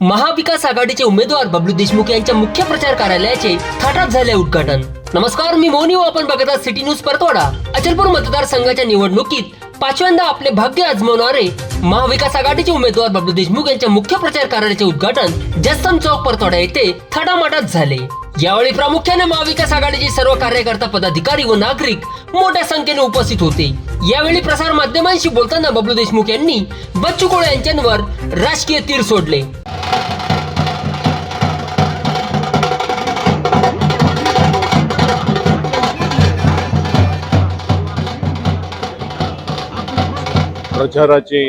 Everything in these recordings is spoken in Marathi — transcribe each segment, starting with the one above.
महाविकास आघाडीचे उमेदवार बबलू देशमुख यांच्या मुख्य प्रचार कार्यालयाचे थाटात झाले उद्घाटन. नमस्कार मी मोनी हो. आपण बघत आहात सिटी न्यूज परतवाडा. अचलपूर मतदारसंघाच्या निवडणुकीत पाचव्यांदा आपले भाग्य आजमावणारे महाविकास आघाडीचे उमेदवार बबलू देशमुख यांच्या मुख्य प्रचार कार्यालयाचे उद्घाटन जस्तम चौक परतवाडा येथे थाटामाटात झाले. यावेळी प्रामुख्याने महाविकास आघाडीचे सर्व कार्यकर्ता पदाधिकारी व नागरिक मोठ्या संख्येने उपस्थित होते. यावेळी प्रसार माध्यमांशी बोलताना बबलू देशमुख यांनी बच्चू कोळे यांच्यावर राजकीय तीर सोडले. प्रचाराची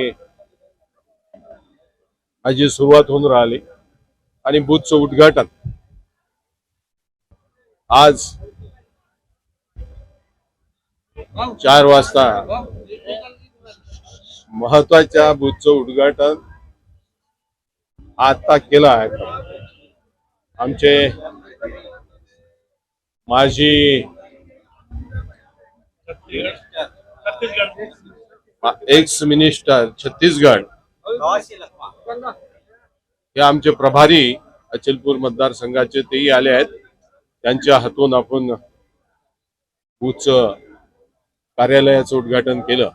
आजी सुरुवात होऊन राहिली आणि बूथचं उद्घाटन. आज चार वाजता महत्त्वाच्या बूथचं उद्घाटन आता केलं आहे. आमचे माजी एक्स मिनिस्टर छत्तीसगड. हे आमचे प्रभारी अचलपूर मतदारसंघाचे तेही आले आहेत. त्यांच्या हातून आपण बूथच कार्यालयाचं उद्घाटन केलं.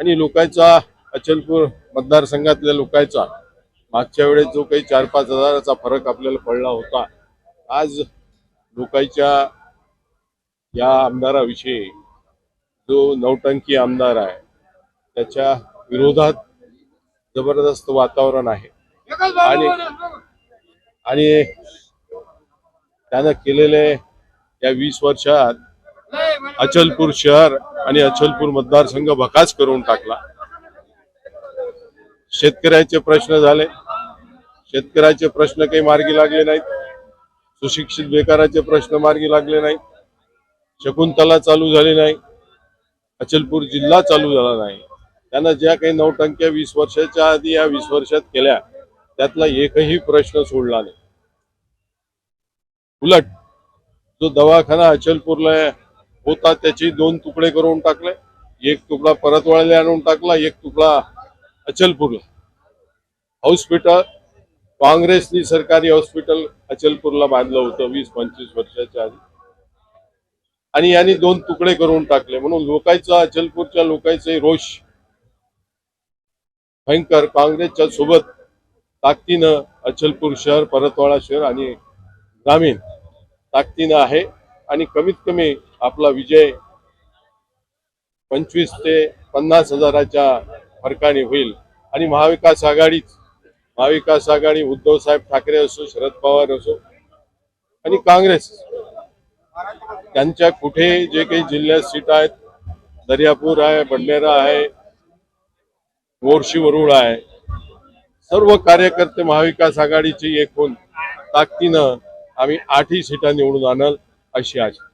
आणि लोकांचा अचलपूर मतदारसंघातल्या लोकांचा मागच्या वेळेस जो काही चार पाच हजाराचा फरक आपल्याला पडला होता आज लोकांच्या या आमदाराविषयी जो नौटंकी आमदार आहे त्याच्या विरोधात जबरदस्त वातावरण आहे. आणि आणि त्यानं केलेले या वीस वर्षात अचलपूर शहर आणि अचलपूर मतदारसंघ भकास करून टाकला. शेतकऱ्याचे प्रश्न झाले. शेतकऱ्याचे प्रश्न काही मार्गी लागले नाहीत. सुशिक्षित बेकाराचे प्रश्न मार्गी लागले नाहीत. शकुंतला चालू झाली नाही. अचलपूर जिल्हा चालू झाला नाही. त्यांना ज्या काही नौटंक्या वीस वर्षाच्या आधी या वीस वर्षात केल्या त्यातला एकही प्रश्न सोडला नाही. उलट जो दवाखाना अचलपूरला होता त्याचे दोन तुकडे करून टाकले. एक तुकडा परतवाळ्याला आणून टाकला एक तुकडा अचलपूरला. हॉस्पिटल काँग्रेसनी सरकारी हॉस्पिटल अचलपूरला बांधलं होतं वीस पंचवीस वर्षाच्या आधी. आणि यांनी दोन तुकडे करून टाकले. म्हणून लोकांचा अचलपूरच्या लोकांचे रोष भयंकर काँग्रेसच्या सोबत ताकदीनं अचलपूर शहर परतवाडा शहर आणि ग्रामीण ताकदीनं आहे. आणि कमीत कमी आपला विजय पंचवीस ते पन्नास हजाराच्या फरकाने होईल. आणि महाविकास आघाडीच महाविकास आघाडी उद्धव साहेब ठाकरे असो शरद पवार असो आणि काँग्रेस त्यांच्या कुठे जे काही जिल्ह्यात सीट आहेत दर्यापूर आहे बंडेरा आहे मोर्शी वरुळ आहे. सर्व कार्यकर्ते महाविकास आघाडीचे एकूण ताकदीनं आम्ही आठही सीटा निवडून आणल अशी आशा.